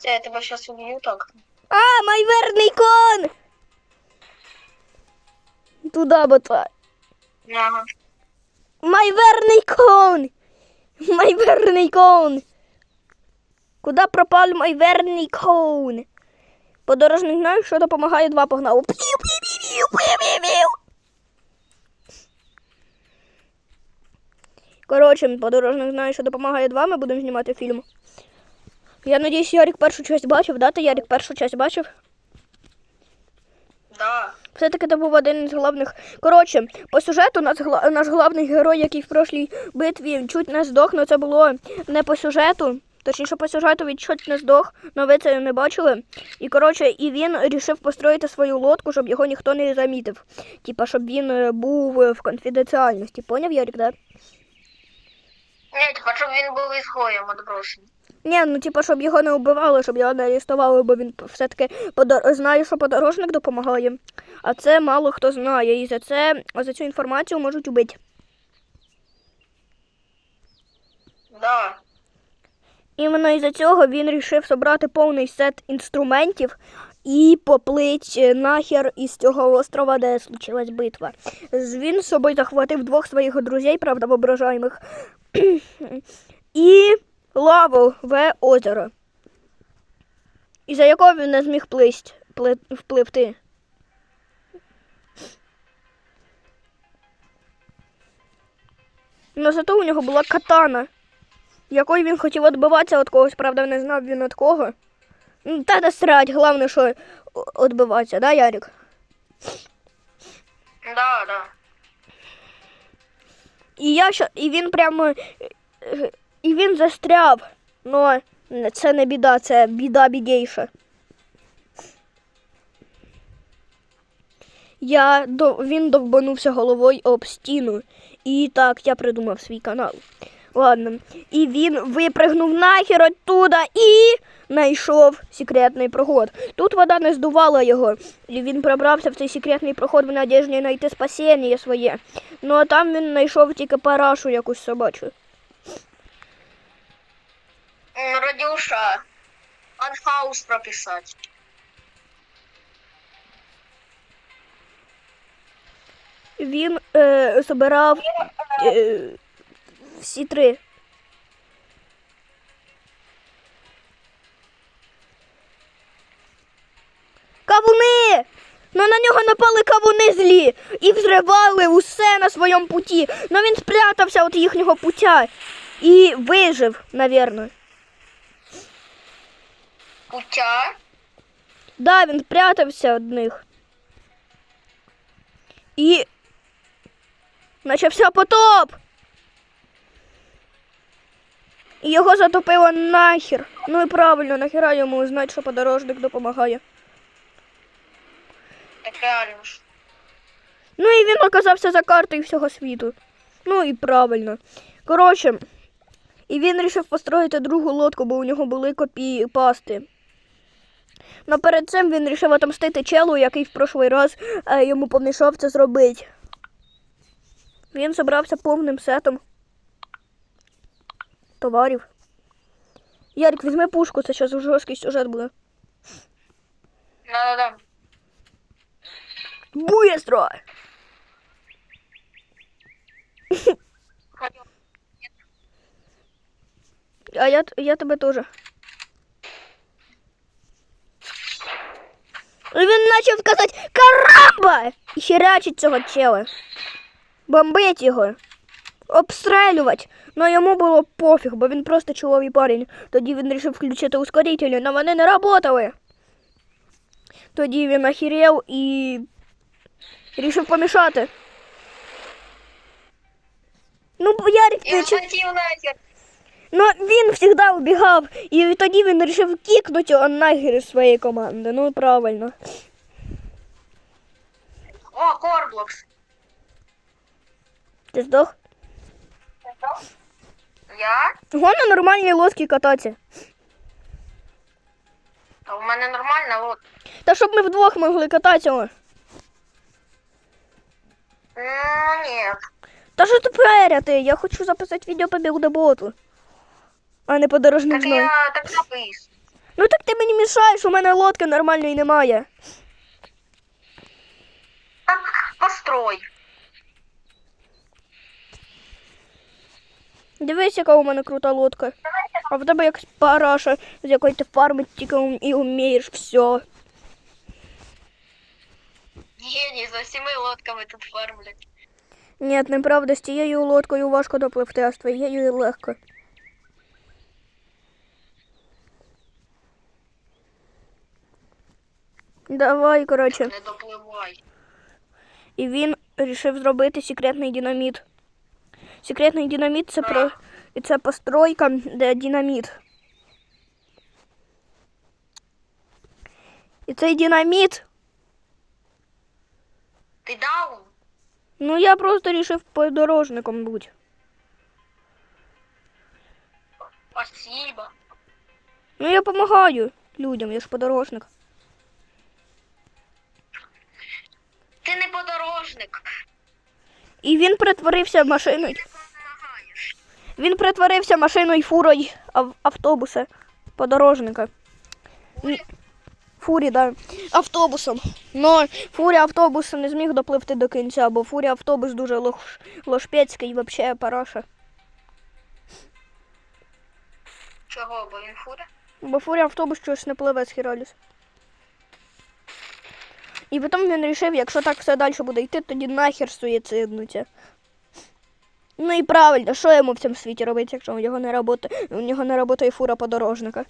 Це я тебе зараз уб'ю так. А, майверний кон! Туда бота. Ага. Майверний кон! Майверний кон! Куда пропав майверний кон? Подорожник знає, що допомагає два. Пів-пів-пів-пів-пів-пів. Коротше, подорожник знає, що допомагає два, ми будемо знімати фільм. Я надіюсь, Ярик першу часть бачив, да? Ти Ярик першу часть бачив? Да. Все-таки це був один із головних. Коротше, по сюжету наш, гла- наш головний герой, який в прошлій битві чуть не здох, але це було не по сюжету. Точніше, по сюжету він чуть не здох, але ви це не бачили. І коротше, і він вирішив построїти свою лодку, щоб його ніхто не замітив. Типа, щоб він е, був е, в конфіденціальності. Поняв, Ярик, да? Ні, типа, щоб він був ізгоєм відброшений. Ні, ну типа, щоб його не вбивали, щоб його не арестували, бо він все-таки подор... знає, що подорожник допомагає. А це мало хто знає. І за це за цю інформацію можуть убити. Да. Іменно із-за цього він вирішив зібрати повний сет інструментів і поплить е, нахер із цього острова, де случилась битва. Він з собою захватив двох своїх друзей, правда, воображаємих, і лаву в озеро. Із-за якого він не зміг плисть, пли- впливти. Но зато у нього була катана якою він хотів відбиватися від когось, правда, не знав він від кого. Ну, Та насрать, головне, що відбиватися, да, Ярик? Да, да. І я і він прямо. І він застряв. Ну, це не біда, це біда бідейша. Я він довбанувся головою об стіну. І так я придумав свій канал. Ладно. І він випригнув нахер оттуда і знайшов секретний проход. Тут вода не здувала його. І він пробрався в цей секретний проход в надіжді знайти спасіння своє. Ну а там він знайшов тільки парашу якусь собачу. Радюша. Анхаус прописати. Він е, собирав е, всі три. Кавуни! Ну на нього напали кавуни злі і взривали усе на своєму путі. Ну він спрятався від їхнього пуття і вижив, навірно. Путя. Да, він прятався від них. І почався потоп. І його затопило нахер. Ну і правильно, нахера йому знати, що подорожник допомагає. Так реально ж. Ну і він оказався за картою всього світу. Ну і правильно. Коротше, і він вирішив построїти другу лодку, бо у нього були копії пасти. Но перед цим він вирішив отомстити челу, який в прошлий раз е, йому помішав це зробити. Він зібрався повним сетом товарів. Ярик, візьми пушку, це зараз жорсткий сюжет буде. Да-да-да. Быстро! А я, я тебе теж. І Він почав казати херячить цього чела. Бомбить його. Обстрелювати. Ну йому було пофіг, бо він просто чоловий парень. Тоді він вирішив включити ускорителі, але вони не працювали. Тоді він охерів і вирішив помішати. Ну, Ярик, ти чи... Ну, він завжди убігав, і тоді він вирішив кікнути нахер своєї команди. Ну, правильно. О, Корблокс. Ти здох? Я? Го на нормальній лодці кататися. А у мене нормально, от. Та щоб ми вдвох могли кататися. Ну, ні. Та що ти перяти? Я хочу записати відео по білдеботу. А не по дорожним Так знаю. я так запис. Ну так ти мені мішаєш, у мене лодки нормальної немає. Так, построй. Дивись, яка у мене крута лодка. А в тебе якась параша, з якої ти фармить тільки і вмієш все. Геній, за всіми лодками тут фармлять. Ні, неправда, з тією лодкою важко допливти, а з твоєю легко. Давай, коротше. Не допливай. І він вирішив зробити секретний динаміт. Секретний динаміт це про і це постройка, де динаміт. І цей динаміт. Ти даун? Ну я просто вирішив подорожником бути. Спасибо. Ну я допомагаю людям, я ж подорожник. І він притворився машиною. Він притворився машиною фурою автобуса подорожника. Фурі, да. Автобусом. Но фурі автобуса не зміг допливти до кінця, бо фурі автобус дуже лош... лошпецький, взагалі параша. Чого, бо він фуря? Бо фурі автобус щось не пливе з Хіроліс. І потім він вирішив, якщо так все далі буде йти, тоді нахер суїциднуться. Ну і правильно, що йому в цьому світі робити, якщо у нього не робота, у нього не працює фура подорожника.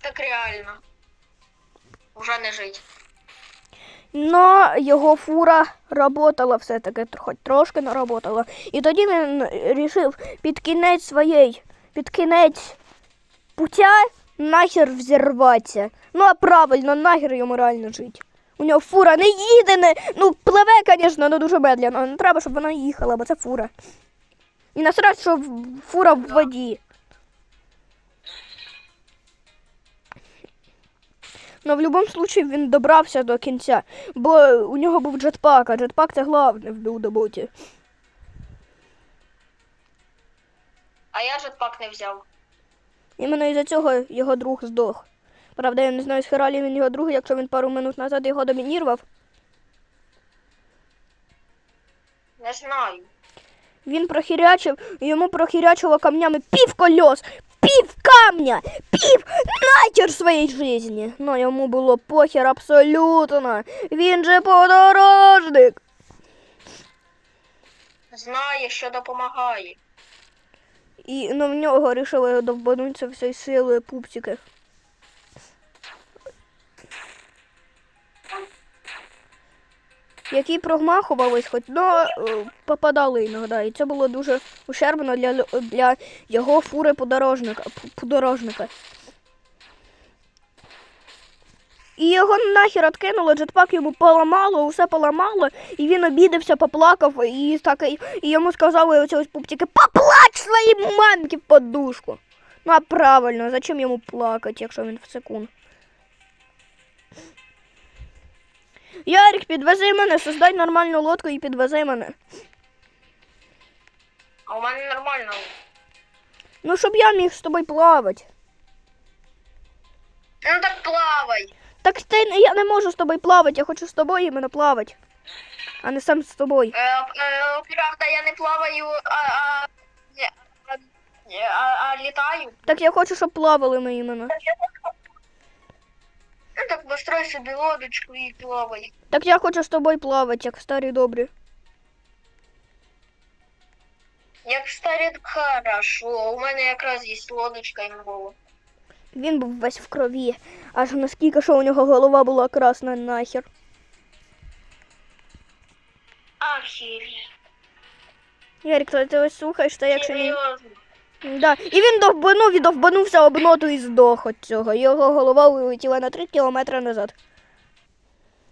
Так реально. Уже не жить. Но його фура работала все-таки, хоч трошки не работала. І тоді він вирішив під кінець своєї, під кінець путя нахер взірватися. Ну а правильно, нахер йому реально жити. У нього фура не їде, не, ну пливе, звісно, але дуже медленно. Не треба, щоб вона їхала, бо це фура. І насрать, що фура в воді. Но в будь-якому випадку він добрався до кінця, бо у нього був джетпак, а джетпак це головне в білдоботі. А я жетпак не взяв. Іменно із-за цього його друг здох. Правда, я не знаю, з Хералі він його друг, якщо він пару минут назад його домінірував. Не знаю. Він прохірячив, йому прохірячило камнями пів кольос, пів камня, пів нахер своєї житті. Ну йому було похер абсолютно. Він же подорожник. Знає, що допомагає. І на в нього вирішили довбанутися всі сили пупсики. Які прогмахувались, хоч ну, е, попадали іноді. І це було дуже ущербно для, для його фури подорожника. подорожника. І його нахер откинуло, джетпак йому поламало, усе поламало, і він обідався, поплакав, і такий, і йому сказали ось пупсики, поплач своїй мамці в подушку. Ну а правильно, зачем йому плакати, якщо він в секунд? Ярик, підвези мене, создай нормальну лодку і підвези мене. А у мене нормально. Ну, щоб я міг з тобою плавати. Ну так плавай. Так ти, я не можу з тобою плавати, я хочу з тобою іменно плавати, а не сам з тобою. Е, е, правда, я не плаваю, а, а, а, а, а літаю. Так я хочу, щоб плавали ми іменно. Ну так построй собі лодочку і плавай. Так я хочу з тобою плавати, як старі добрі. Як старі, хорошо. У мене якраз є лодочка і було. Він був весь в крові, аж наскільки що у нього голова була красна нахер. Ахірі. Ярик, то ти ось слухаєш, та якщо він... Да. І він довбанув і довбанувся об ноту і здох от цього. Його голова вилетіла на 3 кілометри назад.